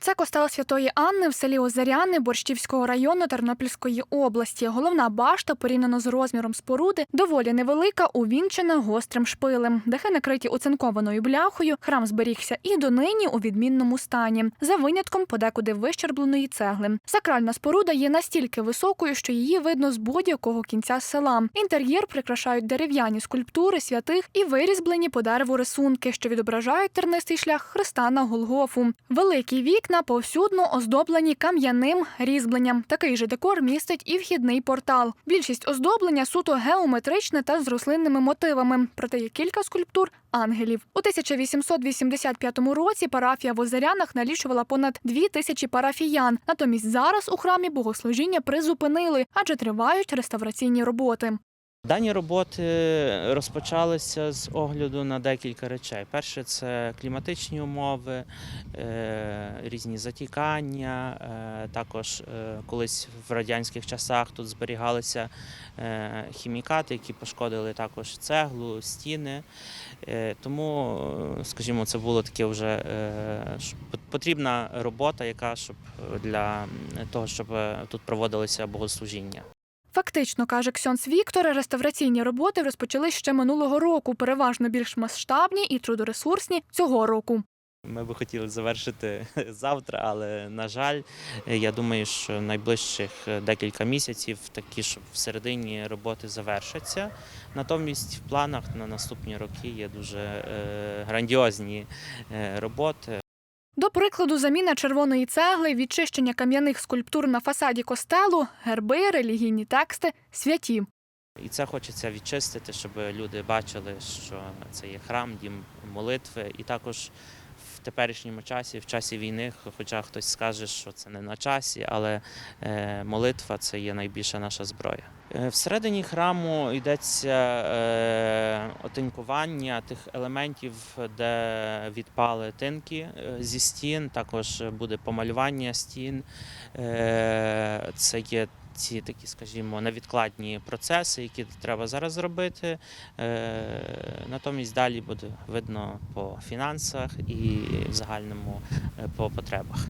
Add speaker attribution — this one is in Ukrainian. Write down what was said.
Speaker 1: Це костел Святої Анни в селі Озеряни Борщівського району Тернопільської області. Головна башта, порівняно з розміром споруди, доволі невелика, увінчена гострим шпилем. Дахи накриті оцинкованою бляхою. Храм зберігся і донині у відмінному стані, за винятком подекуди вищербленої цегли. Сакральна споруда є настільки високою, що її видно з будь-якого кінця села. Інтер'єр прикрашають дерев'яні скульптури святих і вирізблені по дереву рисунки, що відображають тернистий шлях Христа на Голгофу. Великі вікна повсюдно оздоблені кам'яним різьбленням. Такий же декор містить і вхідний портал. Більшість оздоблення суто геометричне та з рослинними мотивами. Проте є кілька скульптур ангелів. У 1885 році парафія в Озерянах налічувала понад дві тисячі парафіян. Натомість зараз у храмі богослужіння призупинили, адже тривають реставраційні роботи.
Speaker 2: Дані роботи розпочалися з огляду на декілька речей. Перше це кліматичні умови, е, різні затікання. е, Також е, колись в радянських часах тут зберігалися хімікати, які пошкодили також цеглу, стіни. Тому, скажімо, це було таке вже потрібна робота, яка щоб для того, щоб тут проводилися богослужіння.
Speaker 1: Фактично, каже Ксьонс Віктор, реставраційні роботи розпочали ще минулого року, переважно більш масштабні і трудоресурсні цього року.
Speaker 2: Ми би хотіли завершити завтра, але на жаль, я думаю, що найближчих декілька місяців такі, щоб в середині роботи завершаться. Натомість в планах на наступні роки є дуже е, грандіозні е, роботи.
Speaker 1: До прикладу, заміна червоної цегли, відчищення кам'яних скульптур на фасаді костелу, герби, релігійні тексти, святі.
Speaker 2: І це хочеться відчистити, щоб люди бачили, що це є храм, дім молитви, і також. Теперішньому часі, в часі війни, хоча хтось скаже, що це не на часі, але е, молитва це є найбільша наша зброя. Е, Всередині храму йдеться е, отинкування тих елементів, де відпали тинки зі стін. Також буде помалювання стін. Це є ці такі, скажімо, невідкладні процеси, які треба зараз зробити. Е, Натомість далі буде видно по фінансах і в загальному е, по потребах.